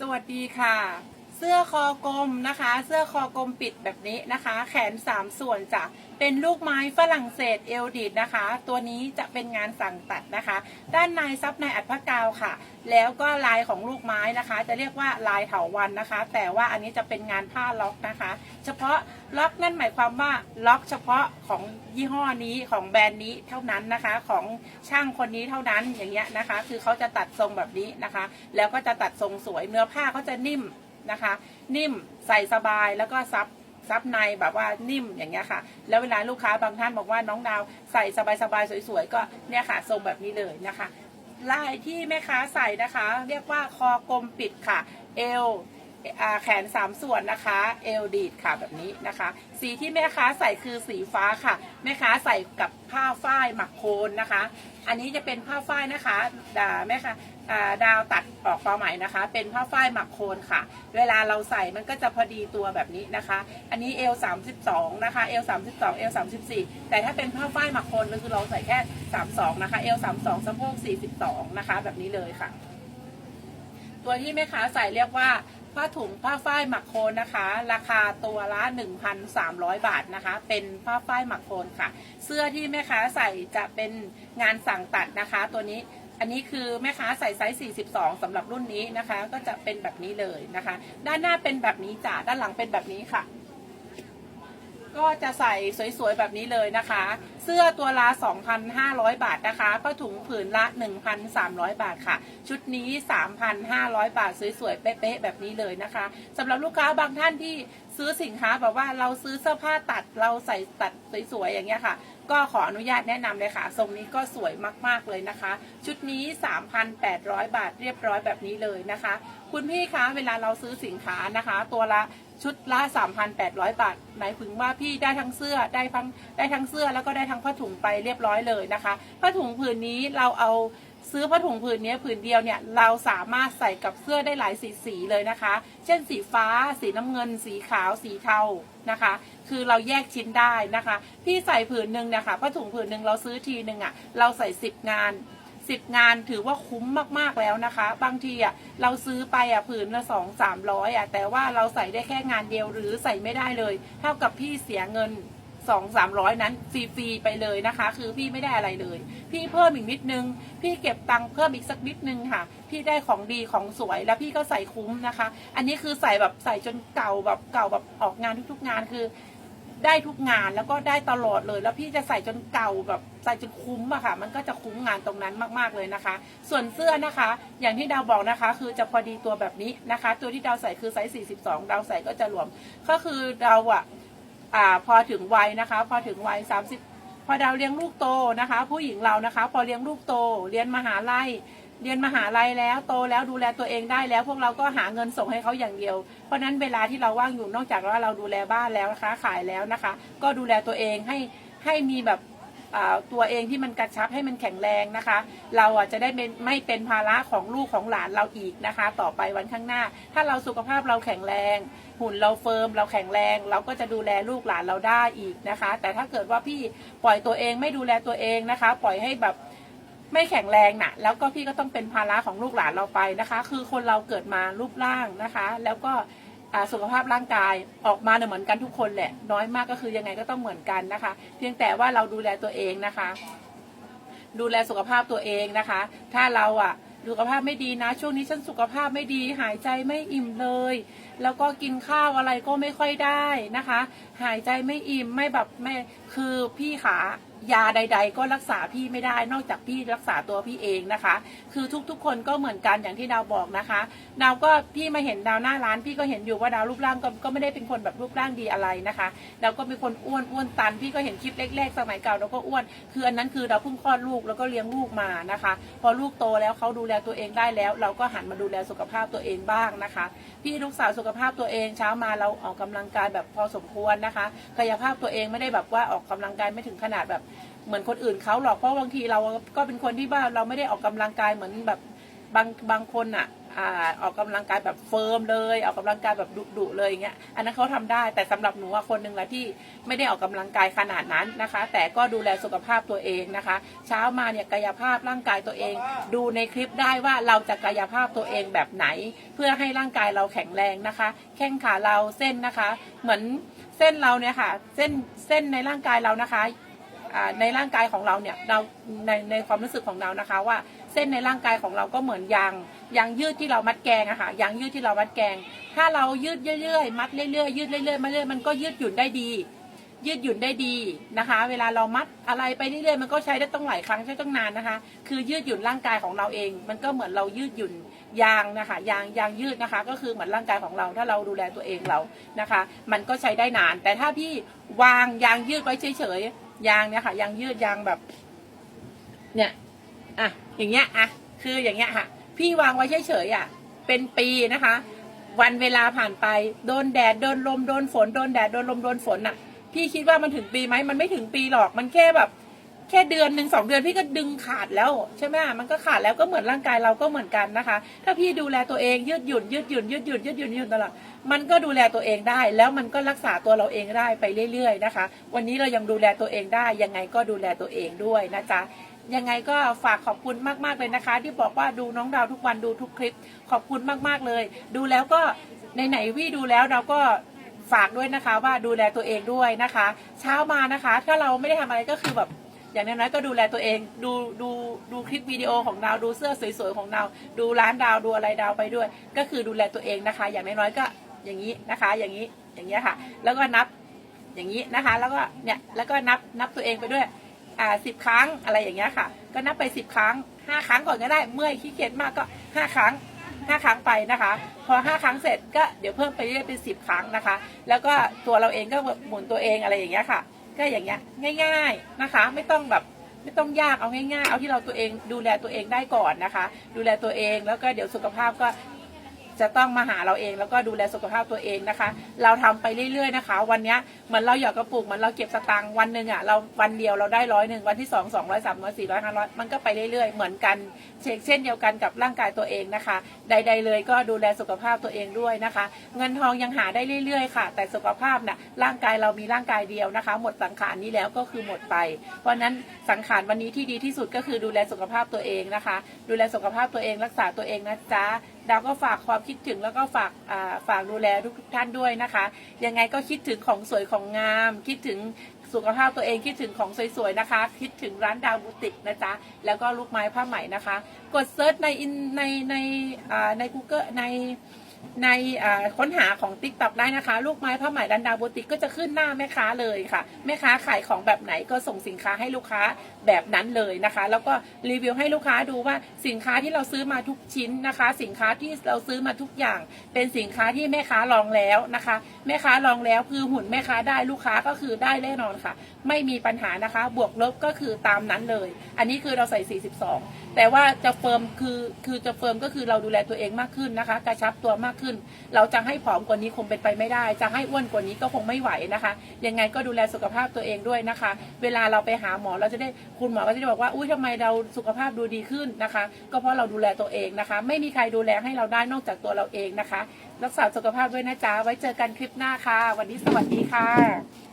สวัสดีค่ะ เสื้อคอกลมนะคะ เสื้อคอกลมปิดแบบนี้นะคะ แขน 3 ส่วนจะเป็นลูกไม้ฝรั่งเศสเอลดิดนะคะ ตัวนี้จะเป็นงานสั่งตัดนะคะ ด้านในซับในอัดพะกาวค่ะ แล้วก็ลายของลูกไม้นะคะ จะเรียกว่าลายเถาวันนะคะ แต่ว่าอันนี้จะเป็นงานผ้าล็อกนะคะ เฉพาะล็อกนั่นหมายความว่าล็อกเฉพาะของยี่ห้อนี้ของแบรนด์นี้เท่านั้นนะคะ ของช่างคนนี้เท่านั้นอย่างเงี้ยนะคะ คือเขาจะตัดทรงแบบนี้นะคะ แล้วก็จะตัดทรงสวยเนื้อผ้าเขาจะนิ่ม นะคะ นิ่มใส่สบายแล้วก็ซับซับในแบบว่านิ่มอย่างเงี้ยค่ะ แล้วเวลาลูกค้าบางท่านบอกว่าน้องดาวใส่สบายๆสวยๆก็เนี่ยค่ะทรงแบบนี้เลยนะคะลายที่แม่ค้าใส่นะคะ เรียกว่าคอกลมปิดค่ะ เอว แขนสามส่วนนะคะ เอวดีดค่ะแบบนี้นะคะ สีที่แม่ค้าใส่คือสีฟ้าค่ะ แม่ค้าใส่กับผ้าฝ้ายหมักโคนนะคะ อันนี้จะเป็นผ้าฝ้ายนะคะดาแม่ค่ะอ่าดาวตัดออกมาใหม่นะคะ เป็นผ้าฝ้ายหมักโคนค่ะ เวลาเราใส่มันก็จะพอดีตัวแบบนี้นะคะ อันนี้เอล32นะคะเอล32เอล34 แต่ถ้าเป็นผ้าฝ้ายหมักโคนก็คือเราใส่แค่ 32นะคะเอล32สะโพก42นะคะ แบบนี้เลยค่ะ ตัวที่แม่ค้าใส่เรียกว่า ผ้าถุงผ้าฝ้ายหมักโคนนะคะ ราคาตัวละ 1,300 บาทนะคะ เป็นผ้าฝ้ายหมักโคนค่ะ เสื้อที่แม่ค้าใส่จะเป็นงานสั่งตัดนะคะ ตัวนี้อันนี้คือแม่ค้าใส่ไซส์ 42สำหรับรุ่นนี้นะคะ ก็จะเป็นแบบนี้เลยนะคะ ด้านหน้าเป็นแบบนี้จ้ะด้านหลังเป็นแบบนี้ค่ะ ก็จะใส่สวยๆ แบบนี้เลยนะคะ เสื้อตัวละ 2,500 บาทนะคะผ้าถุงผืนละ 1,300 บาทค่ะ ชุดนี้ 3,500 บาทสวยๆ เป๊ะๆ แบบนี้เลยนะคะสำหรับลูกค้าบางท่านที่ ซื้อสินค้าแบบว่าเราซื้อเสื้อผ้าตัดเราใส่ตัดสวยๆอย่างเงี้ยค่ะ ก็ขออนุญาตแนะนำเลยค่ะ ทรงนี้ก็สวยมากๆเลยนะคะ ชุดนี้ 3,800 บาทเรียบร้อยแบบนี้เลยนะคะ คุณพี่คะเวลาเราซื้อสินค้านะคะ ตัวละชุดละ 3,800 บาทหมายถึงว่าพี่ได้ทั้งเสื้อได้ทั้งได้ทั้งเสื้อแล้วก็ได้ทั้งผ้าถุงไปเรียบร้อยเลยนะคะผ้าถุงผืนนี้เราเอา ซื้อผ้าถุงผืนนี้ผืนเดียวเนี่ยเราสามารถใส่กับเสื้อได้หลายสีสีเลยนะคะ เช่นสีฟ้า สีน้ำเงิน สีขาวสีเทานะคะ คือเราแยกชิ้นได้นะคะ พี่ใส่ผืนหนึ่งเนี่ยค่ะผ้าถุงผืนหนึ่งเราซื้อทีหนึ่งอะเราใส่สิบงานสิบงานถือว่าคุ้มมากๆแล้วนะคะ บางทีอะเราซื้อไปอะผืนละสองสามร้อยอะแต่ว่าเราใส่ได้แค่งานเดียวหรือใส่ไม่ได้เลย เท่ากับพี่เสียเงิน สองสามร้อยนั้นฟรีๆไปเลยนะคะ คือพี่ไม่ได้อะไรเลย พี่เพิ่มอีกนิดนึง พี่เก็บตังค์เพิ่มอีกสักนิดนึงค่ะ พี่ได้ของดีของสวยแล้วพี่ก็ใส่คุ้มนะคะ อันนี้คือใส่แบบใส่จนเก่าแบบเก่าแบบออกงานทุกๆงานคือได้ทุกงานแล้วก็ได้ตลอดเลย แล้วพี่จะใส่จนเก่าแบบใส่จนคุ้มอะค่ะ มันก็จะคุ้มงานตรงนั้นมากๆเลยนะคะ ส่วนเสื้อนะคะ อย่างที่ดาวบอกนะคะ คือจะพอดีตัวแบบนี้นะคะ ตัวที่ดาวใส่คือไซส์ 42 ดาวใส่ก็จะรวม ก็คือดาวอะ อ่าพอถึงวัยนะคะ พอถึงวัยสามสิบพอดาวเลี้ยงลูกโตนะคะ ผู้หญิงเรานะคะ พอเลี้ยงลูกโต เรียนมหาลัยเรียนมหาลัยแล้วโตแล้วดูแลตัวเองได้แล้ว พวกเราก็หาเงินส่งให้เขาอย่างเดียว เพราะฉะนั้นเวลาที่เราว่างอยู่นอกจากว่าเราดูแลบ้านแล้วนะคะขายแล้วนะคะ ก็ดูแลตัวเองให้ให้มีแบบ ตัวเองที่มันกระชับให้มันแข็งแรงนะคะ เราอะจะได้ไม่ไม่เป็นภาระของลูกของหลานเราอีกนะคะ ต่อไปวันข้างหน้า ถ้าเราสุขภาพเราแข็งแรง หุ่นเราเฟิร์มเราแข็งแรง เราก็จะดูแลลูกหลานเราได้อีกนะคะ แต่ถ้าเกิดว่าพี่ปล่อยตัวเองไม่ดูแลตัวเองนะคะ ปล่อยให้แบบไม่แข็งแรงน่ะ แล้วก็พี่ก็ต้องเป็นภาระของลูกหลานเราไปนะคะ คือคนเราเกิดมารูปร่างนะคะ แล้วก็ สุขภาพร่างกายออกมาเนี่ยเหมือนกันทุกคนแหละ น้อยมากก็คือยังไงก็ต้องเหมือนกันนะคะ เพียงแต่ว่าเราดูแลตัวเองนะคะ ดูแลสุขภาพตัวเองนะคะ ถ้าเราอะสุขภาพไม่ดีนะ ช่วงนี้ฉันสุขภาพไม่ดีหายใจไม่อิ่มเลย แล้วก็กินข้าวอะไรก็ไม่ค่อยได้นะคะ หายใจไม่อิ่มไม่แบบไม่ คือพี่ขายาใด ๆ ก็รักษาพี่ไม่ได้นอกจากพี่รักษาตัวพี่เองนะคะ คือทุกๆ คนก็เหมือนกันอย่างที่ดาวบอกนะคะดาวก็พี่มาเห็นดาวหน้าร้าน พี่ก็เห็นอยู่ว่าดาวรูปร่างก็ก็ไม่ได้เป็นคนแบบรูปร่างดีอะไรนะคะดาวก็เป็นคนอ้วนอ้วนตัน พี่ก็เห็นคลิปแรกๆสมัยเก่าเราก็อ้วน คืออันนั้นคือเราเพิ่งคลอดลูกแล้วก็เลี้ยงลูกมานะคะ พอลูกโตแล้วเขาดูแลตัวเองได้แล้ว เราก็หันมาดูแลสุขภาพตัวเองบ้างนะคะ พี่ลูกสาวสุขภาพตัวเองเช้ามาเราออกกำลังกายแบบพอสมควรนะคะกายภาพตัวเองไม่ได้แบบว่าออกกำลังกายไม่ถึงขนาดแบบเหมือนคนอื่นเขาหรอกเพราะบางทีเราก็เป็นคนที่ว่าเราไม่ได้ออกกำลังกายเหมือนแบบบางบางคนอะอ่าออกกำลังกายแบบเฟิร์มเลย ออกกำลังกายแบบดุดุๆเลยอย่างเงี้ยอันนั้นเขาทำได้แต่สำหรับหนูอะคนหนึ่งละที่ไม่ได้ออกกำลังกายขนาดนั้นนะคะ แต่ก็ดูแลสุขภาพตัวเองนะคะ เช้ามาเนี่ยกายภาพร่างกายตัวเอง ดูในคลิปได้ว่าเราจะกายภาพตัวเองแบบไหน เพื่อให้ร่างกายเราแข็งแรงนะคะ แข้งขาเราเส้นนะคะ เหมือน เส้นเราเนี่ยค่ะเส้นเส้นในร่างกายเรานะคะในร่างกายของเราเนี่ยเราในในความรู้สึกของเรานะคะ ว่าเส้นในร่างกายของเราก็เหมือนยางยางยืดที่เรามัดแกงอะค่ะยางยืดที่เรามัดแกง ถ้าเรายืดเรื่อยๆมัดเรื่อยๆยืดเรื่อยๆมาเรื่อยมันก็ยืดหยุ่นได้ดี ยืดหยุ่นได้ดีนะคะ เวลาเรามัดอะไรไปเรื่อยๆมันก็ใช้ได้ต้องหลายครั้งใช้ต้องนานนะคะ คือยืดหยุ่นร่างกายของเราเอง มันก็เหมือนเรายืดหยุ่นยางนะคะยางยางยืดนะคะ ก็คือเหมือนร่างกายของเราถ้าเราดูแลตัวเองเรานะคะ มันก็ใช้ได้นาน แต่ถ้าพี่วางยางยืดไว้เฉยๆยางเนี่ยค่ะยางยืดยางแบบ เนี่ยอะอย่างเงี้ยอะคืออย่างเงี้ยค่ะ พี่วางไว้เฉยๆอะเป็นปีนะคะ วันเวลาผ่านไปโดนแดดโดนลมโดนฝนโดนแดดโดนลมโดนฝนอะ พี่คิดว่ามันถึงปีไหมมันไม่ถึงปีหรอกมันแค่แบบ แค่เดือนหนึ่งสองเดือนพี่ก็ดึงขาดแล้วใช่ไหมมันก็ขาดแล้วก็เหมือนร่างกายเราก็เหมือนกันนะคะ ถ้าพี่ดูแลตัวเองยืดหยุ่นยืดหยุ่นยืดหยุ่นยืดหยุ่นยืดหยุ่นตลอดมันก็ดูแลตัวเองได้ แล้วมันก็รักษาตัวเราเองได้ไปเรื่อยๆนะคะ วันนี้เรายังดูแลตัวเองได้ ยังไงก็ดูแลตัวเองด้วยนะจ๊ะยังไงก็ฝากขอบคุณมากๆเลยนะคะ ที่บอกว่าดูน้องดาวทุกวันดูทุกคลิปขอบคุณมากๆเลย ดูแล้วก็ในไหนๆวี่ดูแล้วเราก็ ฝากด้วยนะคะว่าดูแลตัวเองด้วยนะคะ เช้ามานะคะ ถ้าเราไม่ได้ทำอะไรก็คือแบบอย่างน้อยๆก็ดูแลตัวเองดูดูดูคลิปวิดีโอของดาวดูเสื้อสวยๆของดาวดูร้านดาวดูอะไรดาวไปด้วย ก็คือดูแลตัวเองนะคะ อย่างน้อยๆก็อย่างนี้นะคะ อย่างนี้อย่างเงี้ยค่ะ แล้วก็นับอย่างนี้นะคะ แล้วก็เนี่ยแล้วก็นับนับตัวเองไปด้วยอ่าสิบครั้งอะไรอย่างเงี้ยค่ะ ก็นับไปสิบครั้งห้าครั้งก่อนก็ได้ เมื่อยขี้เกียจมากก็ห้าครั้ง ห้าครั้งไปนะคะ พอห้าครั้งเสร็จก็เดี๋ยวเพิ่มไปเรื่อยเป็นสิบครั้งนะคะ แล้วก็ตัวเราเองก็หมุนตัวเองอะไรอย่างเงี้ยค่ะ ก็อย่างเงี้ยง่าย ๆนะคะ ไม่ต้องแบบไม่ต้องยากเอาง่ายๆ เอาที่เราตัวเองดูแลตัวเองได้ก่อนนะคะ ดูแลตัวเองแล้วก็เดี๋ยวสุขภาพก็ จะต้องมาหาเราเอง แล้วก็ดูแลสุขภาพตัวเองนะคะ เราทำไปเรื่อยๆนะคะ วันนี้เหมือนเราหยอดกระปุกเหมือนเราเก็บสตางค์วันหนึ่งอะเราวันเดียวเราได้ร้อยหนึ่งวันที่สองสองร้อยสามร้อยสี่ร้อยห้าร้อยมันก็ไปเรื่อยๆ เหมือนกันเช็คเช่นเดียวกันกับร่างกายตัวเองนะคะ ใด ๆ เลยก็ดูแลสุขภาพตัวเองด้วยนะคะ เงินทองยังหาได้เรื่อยๆค่ะ แต่สุขภาพน่ะร่างกายเรามีร่างกายเดียวนะคะ หมดสังขารนี้แล้วก็คือหมดไป เพราะนั้นสังขารวันนี้ที่ดีที่สุดก็คือดูแลสุขภาพตัวเองนะคะ ดูแลสุขภาพตัวเองรักษาตัวเองนะจ๊ะ ดาวก็ฝากความคิดถึงแล้วก็ฝากาฝากดูแลทุกท่านด้วยนะคะ ยังไงก็คิดถึงของสวยของงาม คิดถึงสุขภาพตัวเองคิดถึงของสวยๆนะคะ คิดถึงร้านดาวบูติกนะจ๊ะ แล้วก็ลูกไม้ผ้าไหมนะคะ กดเซิร์ชในอินในในใน Google ใน ในค้นหาของ t ิ k t o k ได้นะคะ ลูกไม้ผ้าไหมร้านดาวบูติกก็จะขึ้นหน้าแม่ค้าเลยค่ะแม่ค้าขายของแบบไหนก็ส่งสินค้าให้ลูกค้าแบบนั้นเลยนะคะ แล้วก็รีวิวให้ลูกค้าดูว่าสินค้าที่เราซื้อมาทุกชิ้นนะคะ สินค้าที่เราซื้อมาทุกอย่าง เป็นสินค้าที่แม่ค้าลองแล้วนะคะ แม่ค้าลองแล้วคือหุ่นแม่ค้าได้ลูกค้าก็คือได้แน่นอนค่ะ ไม่มีปัญหานะคะ บวกลบก็คือตามนั้นเลย อันนี้คือเราใส่ 42 แต่ว่าจะเฟิร์มคือคือจะเฟิร์มก็คือเราดูแลตัวเองมากขึ้นนะคะ กระชับตัวมากขึ้น เราจะให้ผอมกว่านี้คงเป็นไปไม่ได้ จะให้อ้วนกว่านี้ก็คงไม่ไหวนะคะ ยังไงก็ดูแลสุขภาพตัวเองด้วยนะคะ เวลาเราไปหาหมอเราจะได้คุณหมอก็จะบอกว่าอุ้ยทำไมเราสุขภาพดูดีขึ้นนะคะ ก็เพราะเราดูแลตัวเองนะคะ ไม่มีใครดูแลให้เราได้นอกจากตัวเราเองนะคะ รักษาสุขภาพด้วยนะจ๊ะไว้เจอกันคลิปหน้าค่ะ วันนี้สวัสดีค่ะ